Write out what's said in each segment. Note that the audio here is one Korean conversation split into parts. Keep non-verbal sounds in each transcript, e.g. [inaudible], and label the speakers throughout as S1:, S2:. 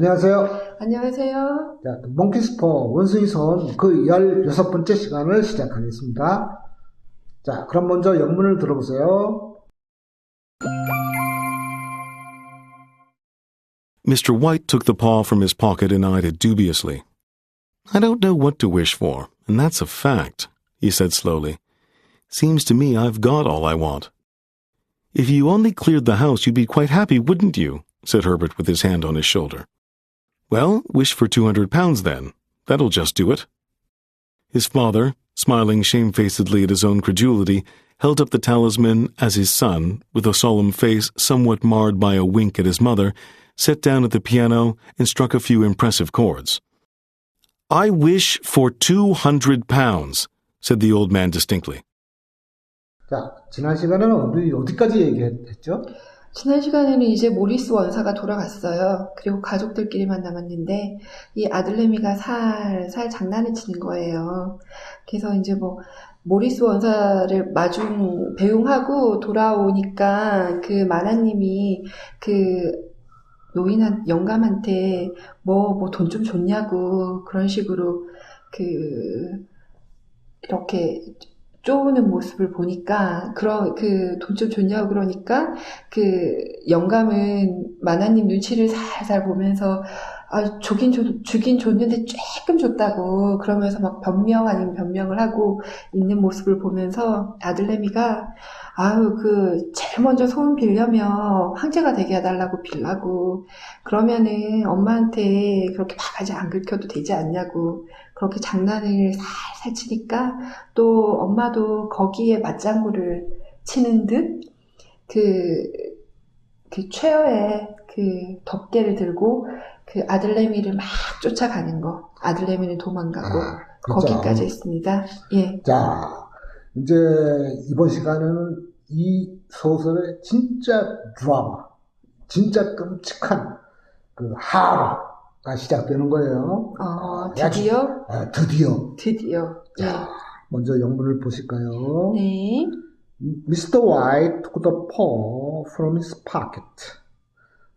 S1: 안녕하세요.
S2: 안녕하세요.
S1: 자, 몽키스포 원숭이 손 그 16번째 시간을 시작하겠습니다. 자, 그럼 먼저 영문을 들어보세요.
S3: Mr. White took the paw from his pocket and eyed it dubiously. I don't know what to wish for, and that's a fact, he said slowly. Seems to me I've got all I want. If you only cleared the house, you'd be quite happy, wouldn't you? said Herbert with his hand on his shoulder. Well, wish for two hundred pounds then. That'll just do it. His father, smiling shamefacedly at his own credulity, held up the talisman as his son, with a solemn face somewhat marred by a wink at his mother, sat down at the piano and struck a few impressive chords. I wish for two hundred pounds, said the old man distinctly.
S1: 자, 지난 시간에는 어디, 어디까지 얘기했죠?
S2: 지난 시간에는 이제 모리스 원사가 돌아갔어요. 그리고 가족들끼리만 남았는데 이 아들내미가 살살 장난을 치는 거예요. 그래서 이제 뭐 모리스 원사를 마중 배웅하고 돌아오니까 그 마나님이 그 노인한 영감한테 뭐 뭐 돈 좀 줬냐고 그런 식으로 그 이렇게 쪼우는 모습을 보니까 그런 그 돈 좀 줬냐고 그러니까 그 영감은 마나님 눈치를 살살 보면서 아 주긴 줬 주긴 줬는데 조금 줬다고 그러면서 막 변명 아닌 변명을 하고 있는 모습을 보면서 아들내미가 아유 그 제일 먼저 소원 빌려면 황제가 되게 해달라고 빌라고 그러면은 엄마한테 그렇게 바가지 안 긁혀도 되지 않냐고 그렇게 장난을 살살 치니까 또 엄마도 거기에 맞장구를 치는 듯 그, 그 최어의 그 덮개를 들고 그 아들내미를 막 쫓아가는 거. 아들내미는 도망가고
S1: 아, 그렇죠.
S2: 거기까지 했습니다. 예.
S1: 자, 이제 이번 시간에는 이 소설의 진짜 드라마, 진짜 끔찍한 그 하라 가 시작되는 거예요.
S2: 어,
S1: 야,
S2: 드디어,
S1: 아, 드디어.
S2: 드디어. 예.
S1: 자, 먼저 영문을 보실까요?
S2: 네.
S1: Mr. White took the paw from his pocket.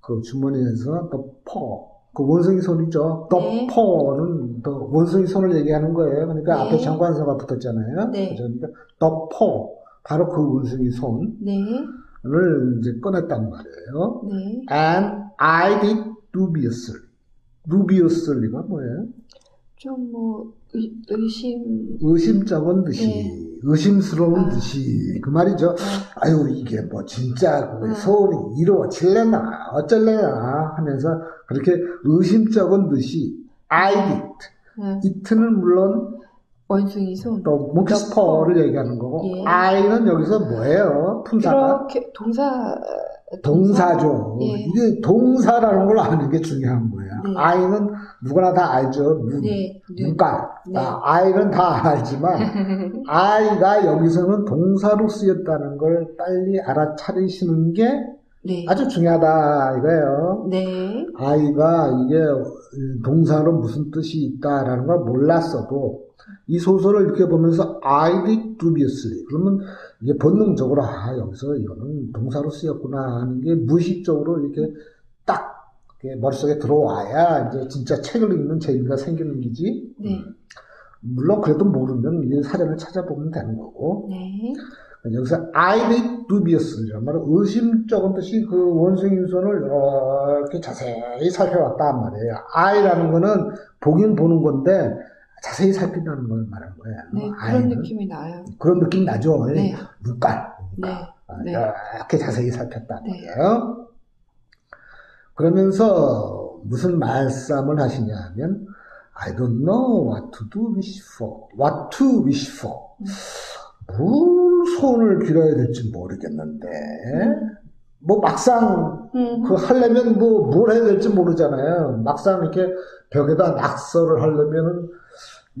S1: 그 주머니에서 the paw. 그 원숭이 손이죠. the
S2: 네.
S1: paw는 the 원숭이 손을 얘기하는 거예요. 그러니까
S2: 네.
S1: 앞에 장관사가 붙었잖아요.
S2: 네.
S1: 그러니까 the paw. 바로 그 원숭이 손을
S2: 네.
S1: 이제 꺼냈단 말이에요.
S2: 네.
S1: And I did dubiously. Dubiously가 뭐예요?
S2: 좀 뭐, 의, 의심,
S1: 의심쩍은 듯이,
S2: 네.
S1: 의심스러운
S2: 아.
S1: 듯이 그 말이죠.
S2: 네.
S1: 아유 이게 뭐 진짜 그
S2: 음.
S1: 소원이 이루어질래나 어쩔래나 하면서 그렇게 의심쩍은 듯이 I did.
S2: 네.
S1: it는 물론
S2: 원숭이 손.
S1: 또 몽키스퍼를 얘기하는 거고
S2: 예.
S1: I는 여기서 뭐예요? 품사가
S2: 그렇게, 동사,
S1: 동사죠.
S2: 예.
S1: 이게 동사라는 걸 아는 게 중요한 거야.
S2: 네.
S1: I는 누구나 다 알죠. 눈,
S2: 네. 눈.
S1: 눈깔.
S2: 네.
S1: 아, I는 다 알지만 [laughs] I가 여기서는 동사로 쓰였다는 걸 빨리 알아차리시는 게
S2: 네.
S1: 아주 중요하다 이거예요.
S2: 네.
S1: 아이가 이게 동사로 무슨 뜻이 있다라는 걸 몰랐어도 이 소설을 이렇게 보면서 I did dubiously 그러면 이게 본능적으로 아 여기서 이거는 동사로 쓰였구나 하는 게 무의식적으로 이렇게 딱 이렇게 머릿속에 들어와야 이제 진짜 책을 읽는 재미가 생기는 기지.
S2: 네.
S1: 물론 그래도 모르면 이제 사전을 찾아보면 되는 거고.
S2: 네.
S1: 여기서 I did dubiously란 말은 의심쩍은 듯이 그 원숭이 손을 이렇게 자세히 살펴봤단 말이에요. I라는 거는 보긴 보는 건데 자세히 살핀다는 걸 말하는 거예요.
S2: 네. 그런
S1: I는.
S2: 느낌이 나요.
S1: 그런 느낌 나죠.
S2: 네.
S1: 눈깔.
S2: 네.
S1: 아,
S2: 네.
S1: 이렇게 자세히 살폈단
S2: 네.
S1: 말이에요. 그러면서 무슨 말씀을 하시냐 하면 I don't know what to do wish for. What to wish for. 뭘 손을 빌어야 될지 모르겠는데 뭐 막상
S2: 음.
S1: 그 하려면 뭐 뭘 해야 될지 모르잖아요. 막상 이렇게 벽에다 낙서를 하려면은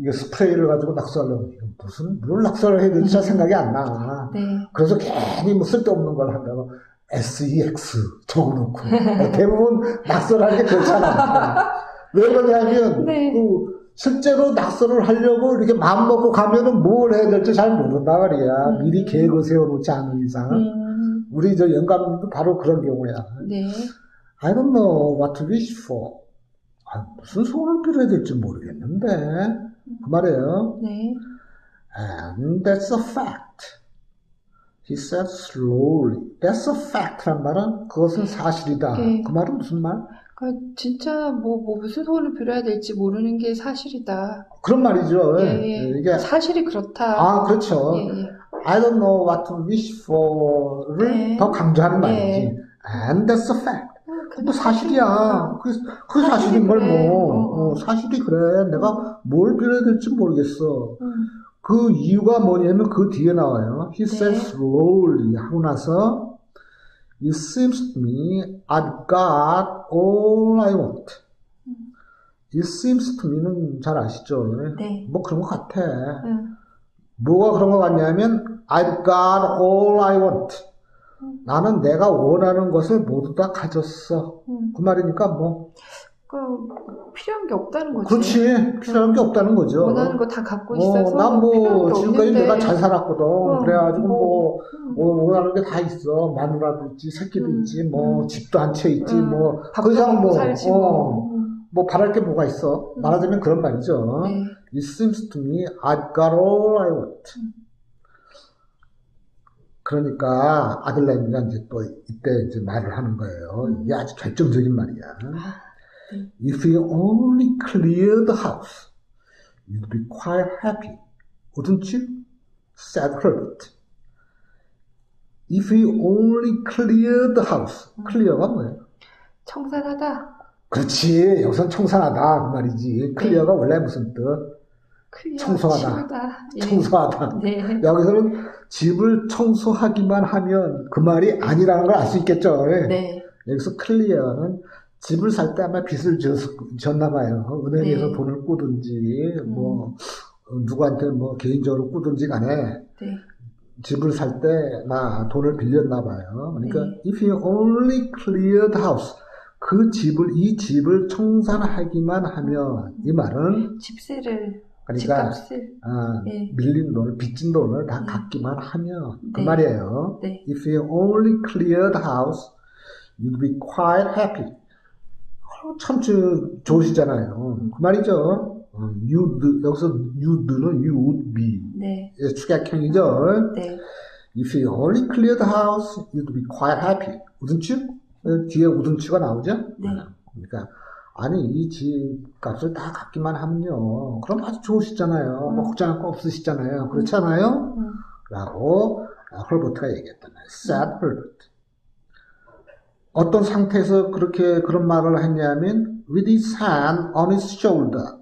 S1: 이게 스프레이를 가지고 낙서하려면 이거 무슨 뭘 낙서를 해야 될지 잘 생각이 안 나.
S2: 네.
S1: 그래서 괜히 뭐 쓸데없는 걸 한다고 SEX 적어놓고 어, [laughs] 대부분 낙서를 하는 게 그렇잖아. 왜 그러냐면
S2: 네.
S1: 그 실제로 낙서를 하려고 이렇게 마음 먹고 가면은 뭘 해야 될지 잘 모른다 말이야.
S2: 음.
S1: 미리 계획을 세워놓지 않은 이상.
S2: 음.
S1: 우리 저 영감님도 바로 그런 경우야.
S2: 네.
S1: I don't know what to wish for. 아, 무슨 소원을 빌어야 될지 모르겠는데 그 말이에요.
S2: 네.
S1: And that's a fact. He said slowly. That's a fact란 말은 그것은 사실이다.
S2: 네.
S1: 그 말은 무슨 말?
S2: 그러니까 진짜 뭐, 뭐 무슨 소원을 빌어야 될지 모르는 게 사실이다.
S1: 그런 말이죠.
S2: 예,
S1: 예,
S2: 예.
S1: 이게
S2: 사실이 그렇다.
S1: 아 그렇죠.
S2: 예, 예.
S1: I don't know what to wish for를
S2: 네.
S1: 더 강조하는 말이지.
S2: 예.
S1: And that's a fact.
S2: 어, 그게
S1: 뭐 사실이야. 그, 그 사실인 걸
S2: 그래.
S1: 뭐.
S2: 어, 어.
S1: 어, 사실이 그래. 내가 뭘 빌어야 될지 모르겠어.
S2: 음,
S1: 그 이유가 뭐냐면 그 뒤에 나와요. He
S2: 네.
S1: said slowly 하고 나서 It seems to me I've got all I want. It seems to me는 잘 아시죠?
S2: 네.
S1: 뭐 그런 것 같아.
S2: 응.
S1: 뭐가 그런 것 같냐면 I've got all I want. 나는 내가 원하는 것을 모두 다 가졌어.
S2: 음.
S1: 그 말이니까
S2: 뭐그 필요한 게 없다는 거지.
S1: 그렇지 필요한 게 없다는 거죠.
S2: 원하는 거 다 갖고 있어서
S1: 어, 난
S2: 필요한 뭐게
S1: 지금까지
S2: 없는데.
S1: 내가 잘 살았거든.
S2: 어,
S1: 그래가지고 뭐
S2: 음.
S1: 어, 원하는 게 다 있어. 마누라도 있지, 새끼도
S2: 음,
S1: 있지, 뭐
S2: 음.
S1: 집도 한 채 있지,
S2: 음,
S1: 뭐그 이상 뭐,
S2: 살지
S1: 어,
S2: 뭐. 음.
S1: 뭐 바랄 게 뭐가 있어.
S2: 음.
S1: 말하자면 그런 말이죠.
S2: 네.
S1: It seems to me I've got all I want.
S2: 음.
S1: 그러니까 아들내미가 이제 또 이때 이제 말을 하는 거예요.
S2: 음.
S1: 이게 아주 결정적인 말이야.
S2: 아, 네.
S1: If you only clear the house, you'd be quite happy, wouldn't you? said Herbert. If you only clear the house, clear가 뭐예요?
S2: 청산하다.
S1: 그렇지, 여기선 청산하다 그 말이지. 클리어가 원래 무슨 뜻? 청소하다.
S2: 예.
S1: 청소하다.
S2: 네.
S1: 여기서는 집을 청소하기만 하면 그 말이 아니라는 걸 알 수 있겠죠.
S2: 네.
S1: 여기서 클리어는 집을 살 때 아마 빚을 졌, 졌나 봐요. 은행에서
S2: 네.
S1: 돈을 꾸든지,
S2: 음.
S1: 뭐, 어, 누구한테 뭐 개인적으로 꾸든지 간에
S2: 네.
S1: 집을 살 때 나 돈을 빌렸나 봐요. 그러니까,
S2: 네.
S1: if you only clear the house. 그 집을, 이 집을 청산하기만 하면, 이 말은,
S2: 집세를
S1: 그러니까,
S2: 집값을
S1: 아,
S2: 네.
S1: 밀린 돈을, 빚진 돈을 다
S2: 네.
S1: 갚기만 하면, 그
S2: 네.
S1: 말이에요.
S2: 네.
S1: If you only clear the house, you'd be quite happy. 어, 참 저, 좋으시잖아요. 그 말이죠. 어, you'd, 여기서 you'd는 you would be.
S2: 네.
S1: 예, 축약형이죠.
S2: 네.
S1: If you only clear the house, you'd be quite happy. 어, 뒤에 우든치가 나오죠?
S2: 네.
S1: 어, 그러니까, 아니, 이 집 값을 다 갚기만 하면요. 그럼 아주 좋으시잖아요. 뭐, 걱정할 거 없으시잖아요. 그렇지 않아요?
S2: 음.
S1: 라고 아, 헐버트가 얘기했단 말이에요. sad Herbert. 어떤 상태에서 그렇게 그런 말을 했냐면 with his hand on his shoulder.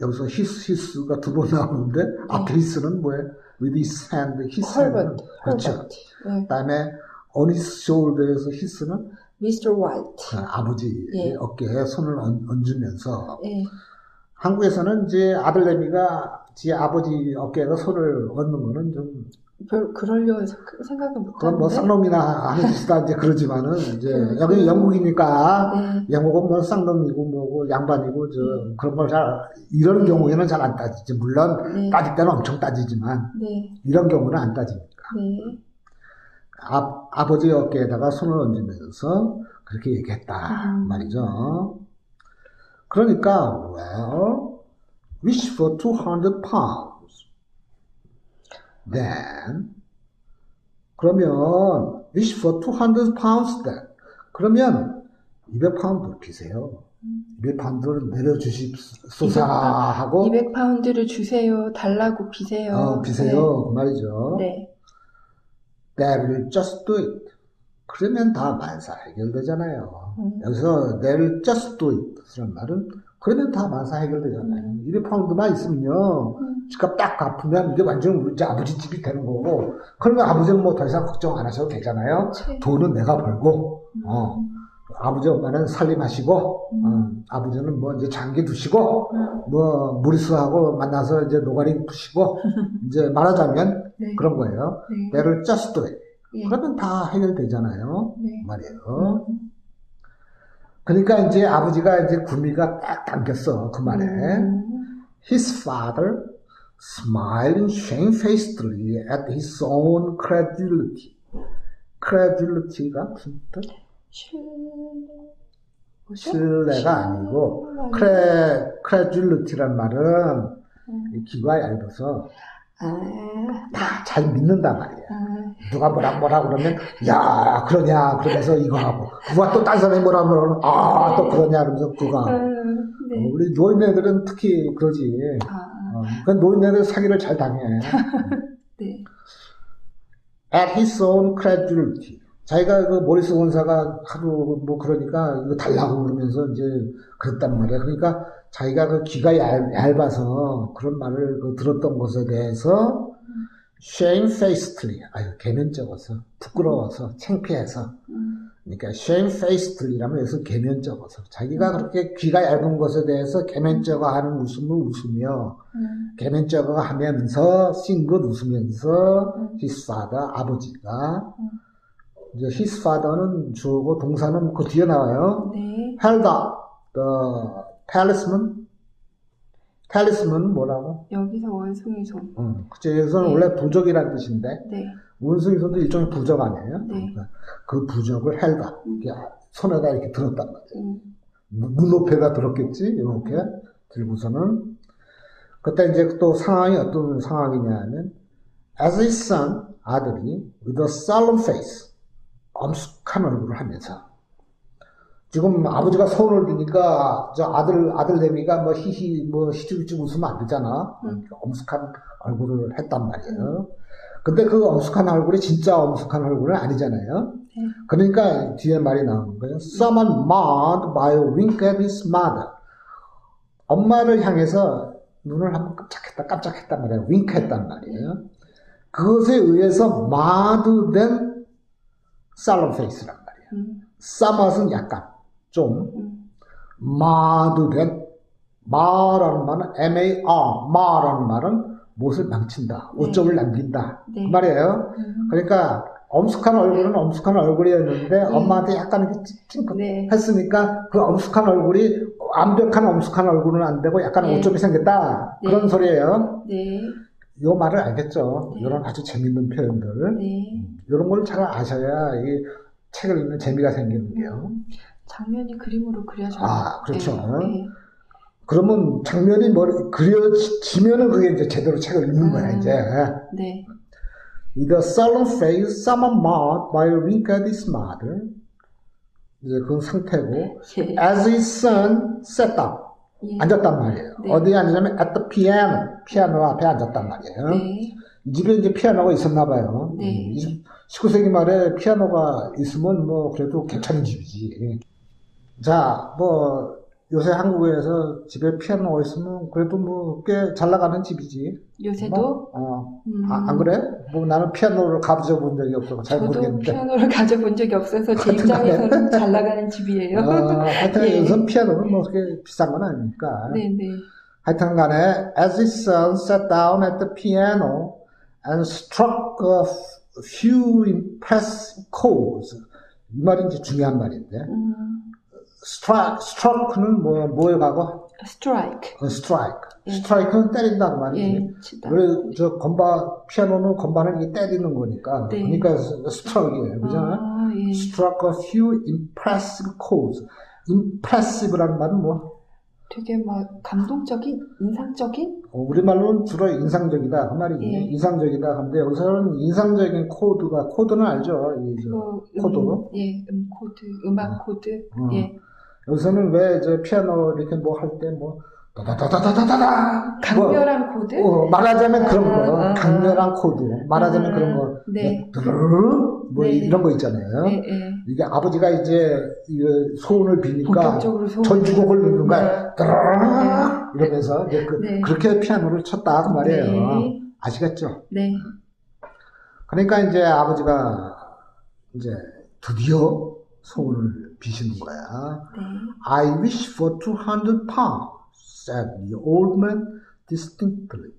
S1: 여기서 his, his가 두 번 나오는데 앞에 his는 뭐예요? with his hand, his hand.
S2: 헐버트.
S1: 그렇죠.
S2: 헐버트. 네.
S1: 그다음에 on his shoulder에서 his는
S2: 미스터 화이트.
S1: 아버지
S2: 예.
S1: 어깨에 손을 얹, 얹으면서
S2: 예.
S1: 한국에서는 이제 아들내미가 지 아버지 어깨에다 손을 얹는 거는 좀
S2: 별 그러려 생각을 못
S1: 그건 뭐. 쌍놈이나 하는 짓이다 이제 그러지만은 이제
S2: 그-
S1: 여기
S2: 그-
S1: 영국이니까
S2: 네.
S1: 영국은 뭐 쌍놈이고 뭐고 양반이고 저
S2: 음.
S1: 그런 걸 잘 이런 경우에는 잘 안 따지지 물론
S2: 네.
S1: 따질 때는 엄청 따지지만
S2: 네.
S1: 이런 경우는 안 따집니까
S2: 네.
S1: 아, 아버지 어깨에다가 손을 얹으면서 그렇게 얘기했다
S2: 음.
S1: 말이죠 그러니까 well wish for 200 pounds then 그러면 wish for 200 pounds then 그러면 200파운드 비세요. 200파운드를 내려주십소사 하고
S2: 200파운드를 주세요. 달라고 비세요.
S1: 어, 비세요. 그 말이죠.
S2: 네.
S1: Will just do it. 그러면 다 만사 해결되잖아요.
S2: 음.
S1: 여기서 they will just do it. 그런 말은 그러면 다 만사 해결되잖아요.
S2: 음.
S1: 200파운드만 있으면요.
S2: 음.
S1: 집값 딱 갚으면 이게 완전 우리 이제 아버지 집이 되는 거고 그러면 아버지는 뭐 더 이상 걱정 안 하셔도 되잖아요.
S2: 그치.
S1: 돈은 내가 벌고
S2: 음.
S1: 어, 아버지 엄마는 살림하시고
S2: 음.
S1: 어, 아버지는 뭐 이제 장기 두시고
S2: 음.
S1: 뭐 무리수하고 만나서 이제 노가리 푸시고 [laughs] 이제 말하자면
S2: 네.
S1: 그런 거예요.
S2: 네.
S1: 내를 do it.
S2: 예.
S1: 그러면 다 해결되잖아요.
S2: 네.
S1: 말이에요.
S2: 음.
S1: 그러니까 이제 아버지가 이제 구미가 딱 당겼어 그 말에.
S2: 음.
S1: His father smiling shamefacedly at his own credulity. credibility가 무슨 뜻?
S2: 실...
S1: 신뢰가 아니고 크레 크레줄리티란 말은 이 귀가 얇아서
S2: 아,
S1: 다잘 믿는단 말이야.
S2: 아,
S1: 누가 뭐라 뭐라 그러면 야 그러냐 그러면서 이거 하고 누가 또딴 사람이 뭐라 그러면 아 또 그러냐 그러면서 그거
S2: 아,
S1: 하고
S2: 네.
S1: 어, 우리 노인네들은 특히 그러지.
S2: 아,
S1: 어, 그 노인네들 사기를 잘 당해. [laughs]
S2: 네.
S1: At his own credulity. 자기가 그 모리스 원사가 하도 뭐 그러니까 이거 달라고 그러면서 이제 그랬단 말이야. 그러니까 자기가 그 귀가 얇, 얇아서 그런 말을 그 들었던 것에 대해서 shamefacedly, 아유, 개면적어서, 부끄러워서, 창피해서,
S2: 음,
S1: 그러니까 shamefacedly라면 여기서 개면적어서, 자기가 그렇게 귀가 얇은 것에 대해서 개면적어 하는 웃음을 웃으며,
S2: 음,
S1: 개면적어 하면서, 싱긋 웃으면서,
S2: 음.
S1: his father, 아버지가,
S2: 음.
S1: 이제 his father는 주어고 동사는 그 뒤에 나와요.
S2: 네.
S1: held up the talisman. talisman 뭐라고?
S2: 여기서 원숭이 손.
S1: 응. 그치, 여기서는
S2: 네.
S1: 원래 부적이라는 뜻인데,
S2: 네.
S1: 원숭이 손도 일종의 부적 아니에요?
S2: 네.
S1: 그러니까 그 부적을 held up. 이렇게 손에다 이렇게 들었단 말이에요.
S2: 음,
S1: 눈높이가 들었겠지? 이렇게 들고서는. 그때 이제 또 상황이 어떤 상황이냐 하면, as his son, 아들이, with a solemn face, 엄숙한 얼굴을 하면서, 지금 아버지가 손을 드니까, 저 아들, 아들 내미가 뭐 히히, 뭐 히죽히죽 웃으면 안 되잖아.
S2: 음.
S1: 엄숙한 얼굴을 했단 말이에요. 근데 그 엄숙한 얼굴이 진짜 엄숙한 얼굴은 아니잖아요.
S2: 네.
S1: 그러니까 뒤에 말이 나오는 거예요. Someone marred by a wink at his mother. 엄마를 향해서 눈을 한번 깜짝했다, 깜짝했단 말이에요. 윙크했단 말이에요. 그것에 의해서 solemn face란 말이에요.
S2: 음,
S1: somewhat은 약간, 좀,
S2: 음,
S1: marred된, mar라는 말은 M-A-R, mar라는 말은 무엇을 망친다,
S2: 네.
S1: 오점을 남긴다.
S2: 네.
S1: 그 말이에요.
S2: 음,
S1: 그러니까 엄숙한 얼굴은 엄숙한 얼굴이었는데 엄마한테 약간 이렇게 찡긋
S2: 네.
S1: 했으니까 그 엄숙한 얼굴이 완벽한 엄숙한 얼굴은 안 되고 약간
S2: 네.
S1: 오점이 생겼다
S2: 네.
S1: 그런 소리예요.
S2: 네.
S1: 이 말을 알겠죠.
S2: 네.
S1: 이런 아주 재밌는 표현들
S2: 네.
S1: 이런 걸 잘 아셔야 이 책을 읽는 재미가 생기는 게요.
S2: 음, 장면이 그림으로 그려져요.
S1: 아, 그렇죠.
S2: 네.
S1: 그러면 장면이 뭐 그려지면은 그게 이제 제대로 책을 읽는 거야
S2: 음.
S1: 이제.
S2: 네.
S1: A solemn face, someone marked by his mother. 이제 그 상태고.
S2: 예.
S1: As his son sat down.
S2: 예.
S1: 앉았단 말이에요.
S2: 네.
S1: 어디에 앉으냐면 at the piano. 피아노 앞에 앉았단 말이에요.
S2: 네.
S1: 이 집에 이제 피아노가 있었나 봐요.
S2: 네.
S1: 음, 19세기 말에 피아노가 있으면 뭐 그래도 괜찮은 집이지. 자, 뭐 요새 한국에서 집에 피아노가 있으면 그래도 뭐 꽤 잘 나가는 집이지.
S2: 요새도
S1: 뭐, 어,
S2: 음,
S1: 아, 안 그래? 뭐 나는 피아노를 가져본 적이 없어서 잘
S2: 저도
S1: 모르겠는데.
S2: 피아노를 [laughs] 가져본 적이 없어서 제 입장에서는 잘 나가는 집이에요.
S1: 어, 하여튼 [laughs]
S2: 예.
S1: 요즘 피아노는 뭐 그렇게 비싼 건 아니니까.
S2: 네, 네.
S1: 하여튼 간에 as his son sat down at the piano and struck a few impressive chords. 이 말이 이제 중요한 말인데.
S2: 음,
S1: struck, struck는 뭐, 뭐에 가고?
S2: 스트라이크.
S1: 어, strike.
S2: 예.
S1: strike는 때린다는 말이지.
S2: 예.
S1: 우리 저 건반, 피아노는 건반을 때리는 거니까.
S2: 네.
S1: 그러니까 struck이에요. 그죠?
S2: 아, 예.
S1: struck a few impressive chords. impressive라는 말은 뭐,
S2: 되게 막 감동적인, 인상적인?
S1: 어, 우리말로는 주로 인상적이다. 그 말이지.
S2: 예.
S1: 인상적이다. 근데 여기서는 인상적인 코드가, 코드는 알죠? 이 저,
S2: 그
S1: 코드.
S2: 음, 예, 음 코드, 음악 코드.
S1: 어.
S2: 예.
S1: 여기서는 왜 이제 피아노 이렇게 뭐 할 때 뭐 다다다다다다다 뭐
S2: 강렬한 뭐, 코드?
S1: 어, 말하자면 그런
S2: 아,
S1: 거
S2: 아, 아,
S1: 강렬한 코드 말하자면
S2: 아,
S1: 그런 거
S2: 네.
S1: 뭐, 뭐
S2: 네.
S1: 이런 거 있잖아요
S2: 네, 네.
S1: 이게 아버지가 이제 소원을 비니까 전주곡을 누르니까
S2: 네.
S1: 드르르 네. 이러면서 이제 그,
S2: 네.
S1: 그렇게 피아노를 쳤다 그 말이에요 아시겠죠?
S2: 네.
S1: 그러니까 이제 아버지가 이제 드디어 소원을 비시는 거야.
S2: 네.
S1: I wish for 200 pounds, said the old man distinctly.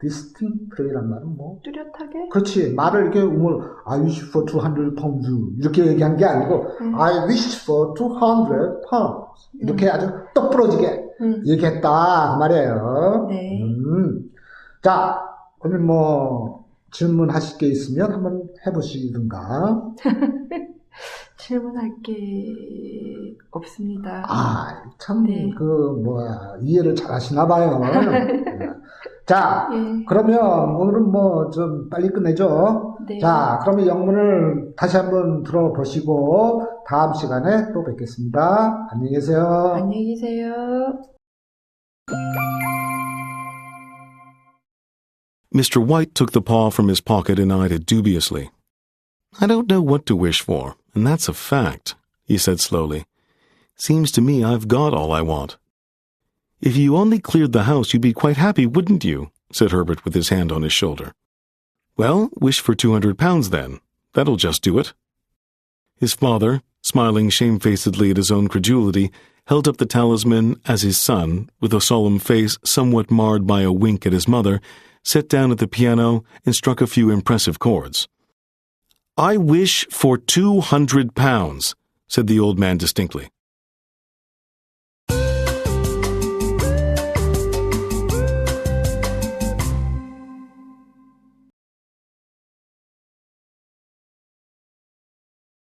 S1: distinctly란 말은 뭐?
S2: 뚜렷하게?
S1: 그렇지. 말을 이렇게 우물, I wish for 200 pounds. 이렇게 얘기한 게 아니고,
S2: 음.
S1: I wish for 200 pounds. 이렇게 아주 똑 부러지게
S2: 음.
S1: 얘기했다. 그 말이에요.
S2: 네.
S1: 음. 자, 그러면 뭐, 질문하실 게 있으면 한번 해보시든가. [laughs]
S2: 질문할 게 없습니다.
S1: 아, 참,
S2: 네.
S1: 그, 뭐야, 이해를 잘 하시나 봐요. [laughs] 네. 자,
S2: 예,
S1: 그러면 오늘은 뭐 좀 빨리 끝내죠.
S2: 네.
S1: 자, 그러면 영문을 다시 한번 들어보시고 다음 시간에 또 뵙겠습니다. 안녕히 계세요.
S2: 안녕히 계세요.
S3: Mr. White took the paw from his pocket and eyed it dubiously. I don't know what to wish for, and that's a fact, he said slowly. Seems to me I've got all I want. If you only cleared the house, you'd be quite happy, wouldn't you? said Herbert with his hand on his shoulder. Well, wish for two hundred pounds then. That'll just do it. His father, smiling shamefacedly at his own credulity, held up the talisman as his son, with a solemn face somewhat marred by a wink at his mother, sat down at the piano and struck a few impressive chords. I wish for two hundred pounds, said the old man distinctly.